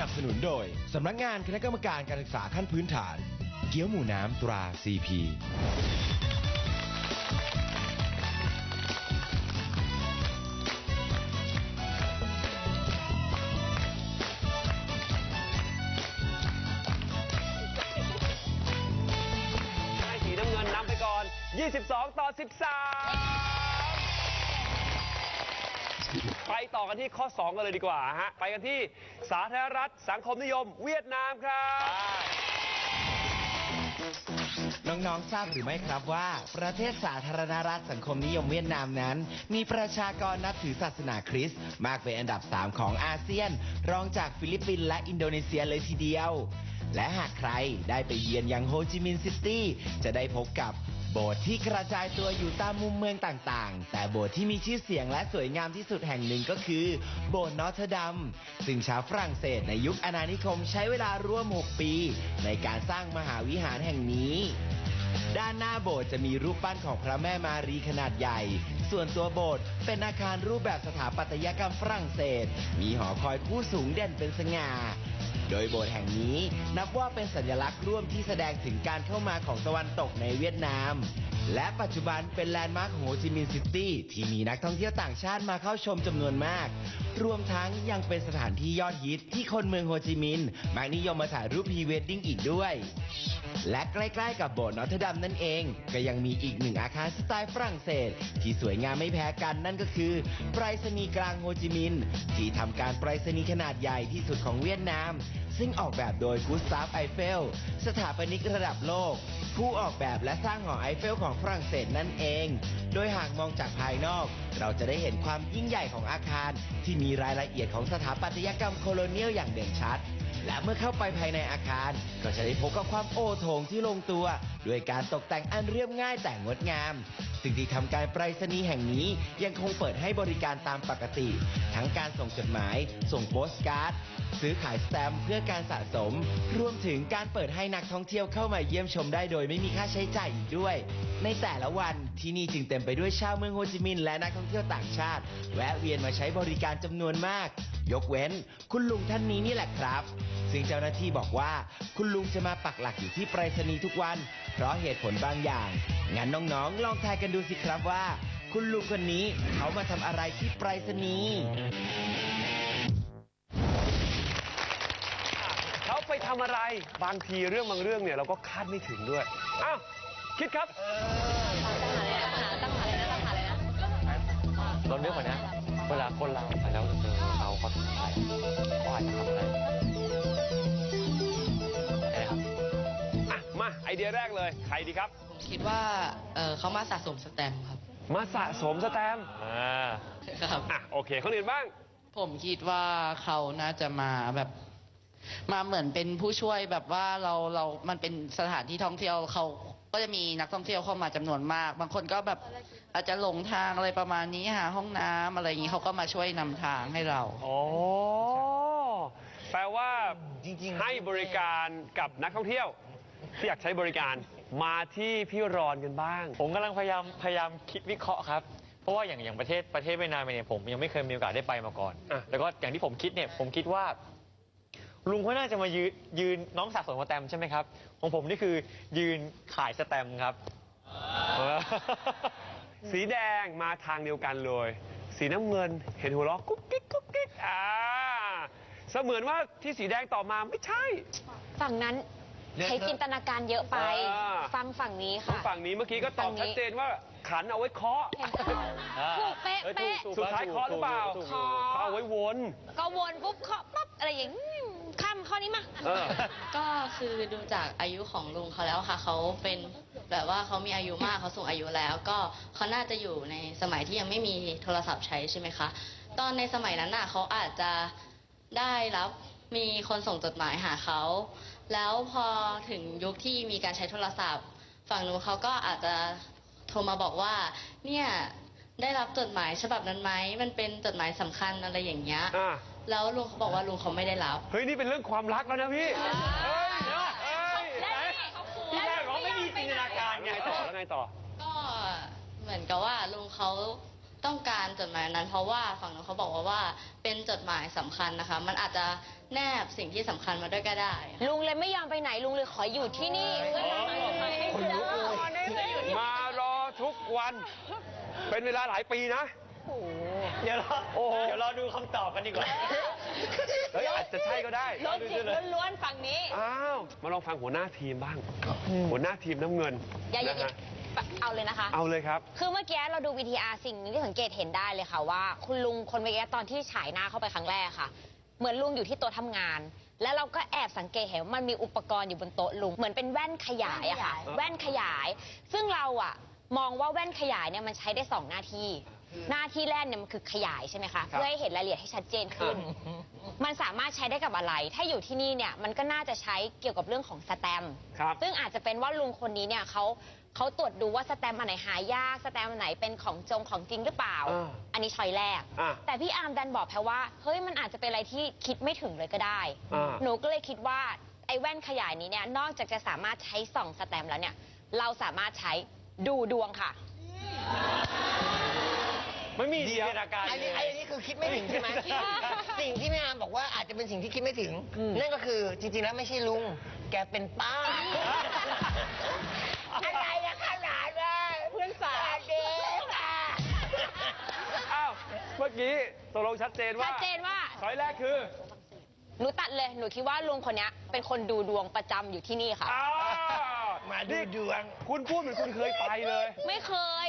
นับสนุนโดย สำนักงานคณะกรรมการการศึกษาขั้นพื้นฐาน เกี๊ยวหมูน้ำตรา CP ให้สีน้ำเงินนำไปก่อน 22 ต่อ 13 ไปต่อกันที่ข้อ 2 กันเลยดีกว่าฮะ ไปกันที่สาธารณรัฐสังคมนิยมเวียดนามครับ น้องๆ ทราบหรือไม่ครับว่า ประเทศสาธารณรัฐสังคมนิยมเวียดนามนั้น มีประชากรนับถือศาสนาคริสต์มากเป็นอันดับ 3 ของอาเซียน รองจากฟิลิปปินส์และอินโดนีเซียเลยทีเดียว และหากใครได้ไปเยือนยังโฮจิมินห์ซิตี้ จะได้พบกับ โบสถ์ที่กระจายตัวอยู่ตามมุมเมืองต่างๆ แต่โบสถ์ที่มีชื่อเสียงและสวยงามที่สุดแห่งหนึ่งก็คือ โบสถ์นอเทดัมซึ่งชาวฝรั่งเศสในยุคอาณานิคมใช้เวลาร่วม 6 ปี ในการสร้างมหาวิหารแห่งนี้ ด้านหน้าโบสถ์จะมีรูปปั้นของพระแม่มารีขนาดใหญ่ ส่วนตัวโบสถ์เป็นอาคารรูปแบบสถาปัตยกรรมฝรั่งเศส มีหอคอยคู่สูงเด่นเป็นสง่า โดยโบสถ์แห่งนี้นับว่าเป็นสัญลักษณ์ร่วมที่แสดงถึงการเข้ามาของตะวันตกในเวียดนาม และปัจจุบันเป็นแลนด์มาร์คของโฮจิมินห์ซิตี้ที่มีนักท่องเที่ยวต่างชาติมาเข้าชมจำนวนมาก รวมทั้งยังเป็นสถานที่ยอดฮิตที่คนเมืองโฮจิมินห์มักนิยมมาถ่ายรูปพรีเวดดิ้งอีกด้วย และใกล้ๆกับโบสถ์นอตเทอร์ดัมนั่นเอง ก็ยังมีอีกหนึ่งอาคารสไตล์ฝรั่งเศส ที่สวยงามไม่แพ้กันนั่นก็คือไปรษณีย์กลางโฮจิมินห์ที่ทำการไปรษณีย์ขนาดใหญ่ที่สุดของเวียดนาม ซึ่งออกแบบโดยกุสตาฟไอเฟล สถาปนิกระดับโลก ผู้ออกแบบและสร้างหอไอเฟลของฝรั่งเศสนั่นเอง โดยหากมองจากภายนอก เราจะได้เห็นความยิ่งใหญ่ของอาคาร ที่มีรายละเอียดของสถาปัตยกรรมโคโลเนียลอย่างเด่นชัด และเมื่อเข้าไปภายในอาคาร ก็จะได้พบกับความโอโถงที่ลงตัว ด้วยการตกแต่งอันเรียบง่ายแต่งดงามสิ่งที่ทำการไปรษณีย์แห่งนี้ยังคงเปิดให้บริการตามปกติ ทั้งการส่งจดหมาย ส่งโปสการ์ด ซื้อขายสแตมป์เพื่อการสะสม รวมถึงการเปิดให้นักท่องเที่ยวเข้ามาเยี่ยมชมได้โดยไม่มีค่าใช้จ่ายอีกด้วย ในแต่ละวันที่นี่จึงเต็มไปด้วยชาวเมืองโฮจิมินห์และนักท่องเที่ยวต่างชาติ แวะเวียนมาใช้บริการจำนวนมาก ยกเว้น คุณลุงท่านนี้นี่แหละครับ ซึ่งเจ้าหน้าที่บอกว่าคุณลุงจะมาปักหลักอยู่ที่ไปรษณีย์ทุกวัน เพราะเหตุผลบางอย่าง งั้นน้องๆ ลองทายกันดูสิครับว่า คุณลุงคนนี้เขามาทำอะไรที่ไปรษณีย์เขาไปทำอะไรบางทีเรื่องบางเรื่องเนี่ยเราก็คาดไม่ถึงด้วย อ้าว คิดครับ เรานึกก่อนนะ เวลาคนเราไปแล้วเจอเขาเขาทำอะไรเขาอาจจะทำอะไร มาไอเดียแรกเลย ใครดีครับ คิดว่าเอ่อเขามาสะสมสแตมป์ครับ มาสะสมสแตมป์อ่าครับ อะโอเคคนอื่นบ้าง ผมคิดว่าเขาน่าจะมาแบบ มาเหมือนเป็นผู้ช่วยแบบว่าเราเรา มันเป็นสถานที่ท่องเที่ยวเขาก็จะมีนักท่องเที่ยวเข้ามาจำนวนมาก บางคนก็แบบอาจจะหลงทางอะไรประมาณนี้หาห้องน้ำอะไรอย่างนี้เขาก็มาช่วยนำทางให้เรา อ๋อ แปลว่าให้บริการกับนักท่องเที่ยว ที่อยากใช้บริการมาที่พี่รอนกันบ้าง ผมกำลังพยายามพยายามคิดวิเคราะห์ครับ เพราะว่าอย่างอย่างประเทศประเทศเวียดนามเนี่ยผมยังไม่เคยมีโอกาสได้ไปมาก่อน อะ แล้วก็อย่างที่ผมคิดเนี่ยผมคิดว่า ลุงเขาน่าจะมายืนยืนน้องสะสมสแตมป์ใช่ไหมครับ ของผมนี่คือยืนขายสแตมป์ครับสีแดงมาทางเดียวกันเลย สีน้ำเงินเห็นหัวเราะกุ๊กกิ๊กกุ๊กกิ๊กอ่าเสมือนว่าที่สีแดงต่อบมาไม่ใช่ ฝั่งนั้น ใช้จินตนาการเยอะไป อ่า ฟังฝั่งนี้ทางค่ะ ฝั่งนี้เมื่อกี้ก็ตอบฝั่งนี้ชัดเจนว่าขันเอาไว้เคาะ เห็นเขาอ่าถูกเป๊ะเอ้ยเป๊ะถูกสุดท้ายเคาะหรือเปล่าถูกเคาะเขาเอาไว้วน ก็วนปุ๊บเคาะปั๊บอะไรอย่างนี้ข้ามข้อนี้มา เออ ก็คือดูจากอายุของลุงเขาแล้วค่ะเขาเป็นแบบว่าเขามีอายุมากเขาสูงอายุแล้วก็เขาน่าจะอยู่ในสมัยที่ยังไม่มีโทรศัพท์ใช้ใช่ไหมคะ ตอนในสมัยนั้นน่ะเขาอาจจะได้รับ มีคนส่งจดหมายหาเขา แล้วพอถึงยุคที่มีการใช้โทรศัพท์ ฝั่งนู้นเขาก็อาจจะโทรมาบอกว่า เนี่ยได้รับจดหมายฉบับนั้นไหมมันเป็นจดหมายสำคัญอะไรอย่างเงี้ยอ่าแล้วลุงเขาบอกว่าลุงเขาไม่ได้รับ เฮ้ยนี่เป็นเรื่องความรักแล้วนะพี่เฮ้ยเฮ้ยที่แรกเราไม่มีจินตนาการไงไงต่อแล้วไงต่อ ก็เหมือนกับว่าลุงเขา ต้องการจดหมายนั้น เพราะว่าฝั่งนู้นเขาบอกว่าว่าเป็นจดหมายสำคัญนะคะ มันอาจจะแนบสิ่งที่สำคัญมาด้วยก็ได้ลุงเลยไม่ยอมไปไหนลุงเลยขออยู่ที่นี่เพื่อทำให้ได้มารอทุกวัน เป็นเวลาหลายปีนะ เดี๋ยวรอโอ้โหเดี๋ยวรอดูคำตอบกันดีกว่า เฮ้ยอาจจะใช่ก็ได้ รถจิตล้วนๆฝั่งนี้ อ้าว มาลองฟังหัวหน้าทีมบ้าง หัวหน้าทีมน้ำเงินอย่าอย่านะฮะ เอาเลยนะคะ เอาเลยครับ คือเมื่อกี้เราดู VTR สิ่งหนึงที่สังเกตเห็นได้เลยค่ะว่า คุณลุงคนเมื่อกี้ตอนที่ฉายหน้าเข้าไปครั้งแรกค่ะ เหมือนลุงอยู่ที่โต๊ะทำงาน แล้วเราก็แอบสังเกตเห็นว่ามันมีอุปกรณ์อยู่บนโต๊ะลุง เหมือนเป็นแว่นขยายอะค่ะ แว่นขยาย ซึ่งเราอะมองว่าแว่นขยายเนี่ยมันใช้ได้สองหน้าที่ หน้าที่แรกเนี่ยมันคือขยายใช่ไหมคะเพื่อให้เห็นรายละเอียดให้ชัดเจนขึ้น มันสามารถใช้ได้กับอะไร ถ้าอยู่ที่นี่เนี่ยมันก็น่าจะใช้เกี่ยวกับเรื่องของสแตมป์ครับซึ่งอาจจะเป็นว่าลุงคนนี้เนี่ยเขาเขาตรวจดูว่าสแตมป์อันไหนหายาก สแตมป์อันไหนเป็นของจงของจริงหรือเปล่า อ่าอันนี้ช้อยแรก อะแต่พี่อาร์มดันบอกแพรว่าเฮ้ยมันอาจจะเป็นอะไรที่คิดไม่ถึงเลยก็ได้ อ่า หนูก็เลยคิดว่าไอ้แว่นขยายนี้เนี่ยนอกจากจะสามารถใช้ส่องสแตมป์แล้วเนี่ยเราสามารถใช้ดูดวงค่ะ ไม่มีจินตนาการอันเลนี้ยอันนี้คือคิดไม่ถึงใช่ไหมสิ่งที่แม่อามบอกว่าอาจจะเป็นสิ่งที่คิดไม่ถึง นั่นก็คือจริงๆแล้วไม่ใช่ลุง แกเป็นป้าอะไรนะขนาดเลยเพื่อนสาวเด็กอะอ้าวเมื่อกี้ตกลงชัดเจนว่าชัดเจนว่าช้อยแรกคือหนูตัดเลย หนูคิดว่าลุงคนเนี้ยเป็นคนดูดวงประจำอยู่ที่นี่ค่ะอ้าวมาดูดวง คุณพูดเหมือนคุณเคยไปเลย ไม่เคย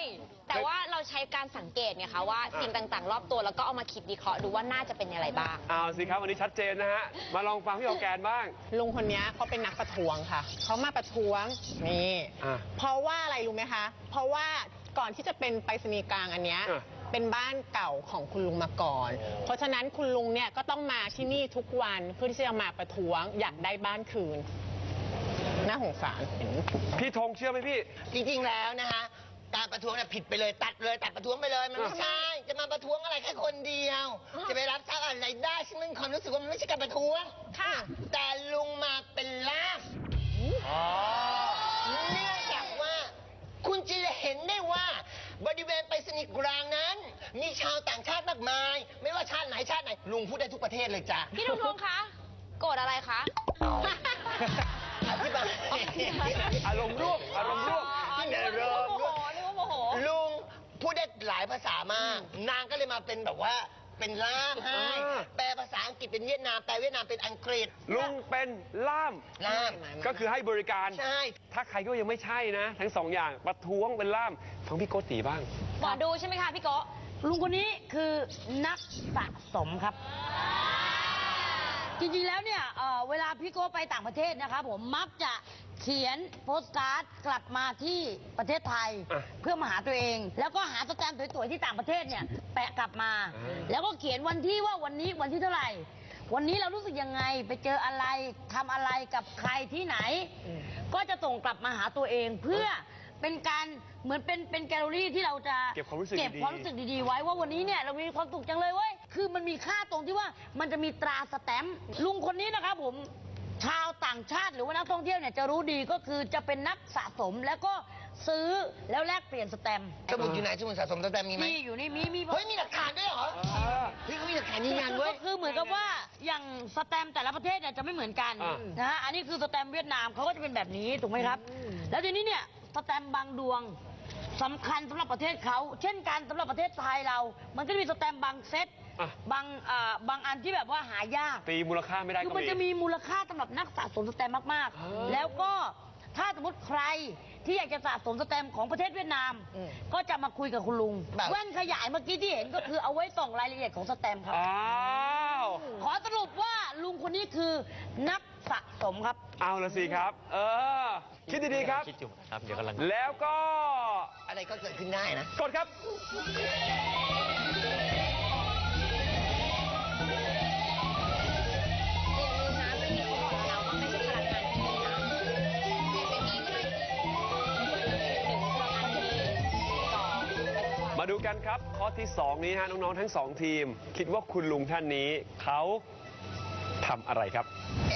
แต่ว่าเราใช้การสังเกตไงคะว่าสิ่งต่างๆ รอบตัวแล้วก็เอามาคิดวิเคราะห์ดูว่าน่าจะเป็นอะไรบ้าง เอาสิครับ วันนี้ชัดเจนนะฮะ มาลองฟังพี่ออร์แกนบ้าง ลุงคนเนี้ยเขาเป็นนักประท้วงค่ะ เขามาประท้วงนี่อะเพราะว่าอะไรรู้ไหมคะ เพราะว่าก่อนที่จะเป็นไปรษณีย์กลางอันเนี้ยอะเป็นบ้านเก่าของคุณลุงมาก่อน เพราะฉะนั้นคุณลุงเนี่ยก็ต้องมาที่นี่ทุกวันเพื่อที่จะมาประท้วงอยากได้บ้านคืนน่าสงสารเห็นพี่ธงเชื่อไหมพี่ จริงๆ แล้วนะคะ การประท้วงเนี่ยผิดไปเลยตัดเลยตัดประท้วงไปเลยมันไม่ใช่จะมาประท้วงอะไรแค่คนเดียว จะไปรับทราบอะไรได้ฉันมีความรู้สึกว่ามันไม่ใช่การประท้วงค่ะ แต่ลุงมาเป็นล่ามเนื่องจากว่า คุณจะเห็นได้ว่า บริเวณไปรษณีย์กลางนั้น มีชาวต่างชาติมากมาย ไม่ว่าชาติไหนชาติไหนลุงพูดได้ทุกประเทศเลยจ้ะพี่ลุงทงคะโกรธอะไรคะ อธิบาย อารมณ์ร่วมอารมณ์ร่วม ที่ไหนเริ่มลุงพูดได้ หลายภาษามาก นางก็เลยมาเป็นแบบว่าเป็นล่ามให้ อ่า แปลภาษาอังกฤษเป็นเวียดนาม แปลเวียดนามเป็นอังกฤษ ลุงเป็นล่าม ล่าม ก็คือให้บริการ ใช่ ถ้าใครก็ยังไม่ใช่นะ ทั้งสองอย่างประท้วงเป็นล่ามฟังพี่โกติบ้าง หมอดูใช่ไหมคะพี่โกะลุงคนนี้คือนักสะสมครับ จริงๆแล้วเนี่ยเอ่อเวลาพี่โก้ไปต่างประเทศนะครับผมมักจะ เขียนโปสการ์ดกลับมาที่ประเทศไทย อะเพื่อมาหาตัวเอง แล้วก็หาสแตมป์สวยๆที่ต่างประเทศเนี่ยแปะกลับมาอ่าแล้วก็เขียนวันที่ว่าวันนี้วันที่เท่าไหร่ วันนี้เรารู้สึกยังไงไปเจออะไรทำอะไรกับใครที่ไหน ก็จะส่งกลับมาหาตัวเอง เพื่อเป็นการเหมือนเป็นเป็นแกลเลอรี่ที่เราจะเก็บความรู้สึกเก็บดีๆความรู้สึกดีๆไว้ว่าวันนี้เนี่ยเรามีความสุขจังเลยเว้ยคือมันมีค่าตรงที่ว่ามันจะมีตราสแตมป์ลุงคนนี้นะครับผม ชาวต่างชาติหรือว่านักท่องเที่ยวเนี่ยจะรู้ดีก็คือจะเป็นนักสะสมแล้วก็ซื้อแล้วแลกเปลี่ยนสแตมป์สมุดอยู่ไหนสมุดสะสมตั้งแต่มีไหมมีอยู่นี่มีมีเฮ้ยมีหลักฐานด้วยเหรอเฮ้ยเขามีหลักฐานยืนยันเว้ย ก็คือเหมือนกับว่าอย่างสแตมป์แต่ละประเทศเนี่ยจะไม่เหมือนกันอ่า นะฮะอันนี้คือสแตมป์เวียดนามเขาก็จะเป็นแบบนี้ถูกไหมครับ แล้วทีนี้เนี่ยสแตมป์บางดวงสำคัญสำหรับประเทศเขาเช่นกันสำหรับประเทศไทยเรา มันก็จะมีสแตมป์บางเซต อะ บางอ่าบางอันที่แบบว่าหายาก ตีมูลค่าไม่ได้คืก็อมันจะมีมีมูลค่าสำหรับนักสะสมสแตมป์มากอ๋อๆ แล้วก็ถ้าสมมติใครที่อยากจะสะสมสแตมป์ของประเทศเวียดนามก็จะมาคุยกับคุณลุงแบบ แว่นขยายเมื่อกี้ที่เห็นก็คือเอาไว้ส่องรายละเอียดของสแตมป์ครับ อ้าวขอสรุปว่าลุงคนนี้คือนักสะสมครับ เอาละสิครับ เออ คิดดีๆครับ คิดอยู่นะครับ เดี๋ยวกำลัง แล้วก็ อะไรก็เกิดขึ้นได้นะ กดครับ กวันมาดูกันครับ ข้อที่ 2 นี้ฮะน้อง ๆ ทั้ง 2 ทีม คิดว่าคุณลุงท่านนี้เขาทำอะไรครับ เอ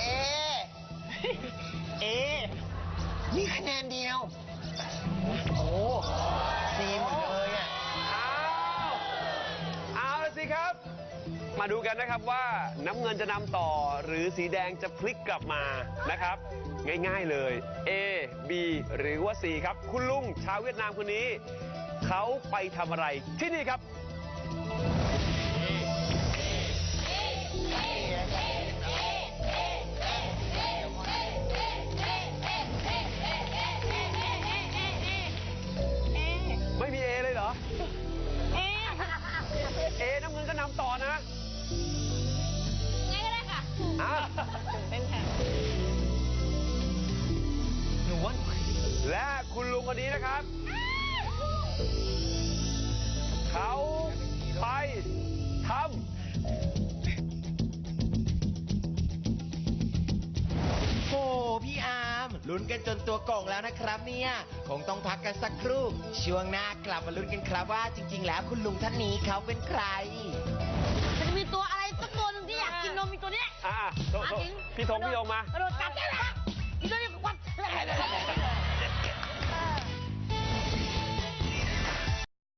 เอ มีคะแนนเดียว โอ้ซีหมดเลยอะอ้าวดีครับ มาดูกันนะครับว่าน้ำเงินจะนำต่อหรือสีแดงจะพลิกกลับมานะครับ ง่ายๆเลย A B หรือว่า C ครับ คุณลุงชาวเวียดนามคนนี้ เขาไปทำอะไรที่นี่ครับ ไม่มี A เลยเหรอ A น้ำเงินก็นำต่อนะ ลุ้นกันจนตัวโก่งแล้วนะครับเนี่ยคงต้องพักกันสักครู่ ช่วงหน้ากลับมาลุ้นกันครับว่าจริง ๆ แล้วคุณลุงท่านนี้เขาเป็นใครจะมีตัวอะไรสักตัวหนึงที่อยากกินนมมีตัวเนี้ย อะพี่ทงพี่ธงมาระโดดกัดได้ละอีกตัวนี้กัด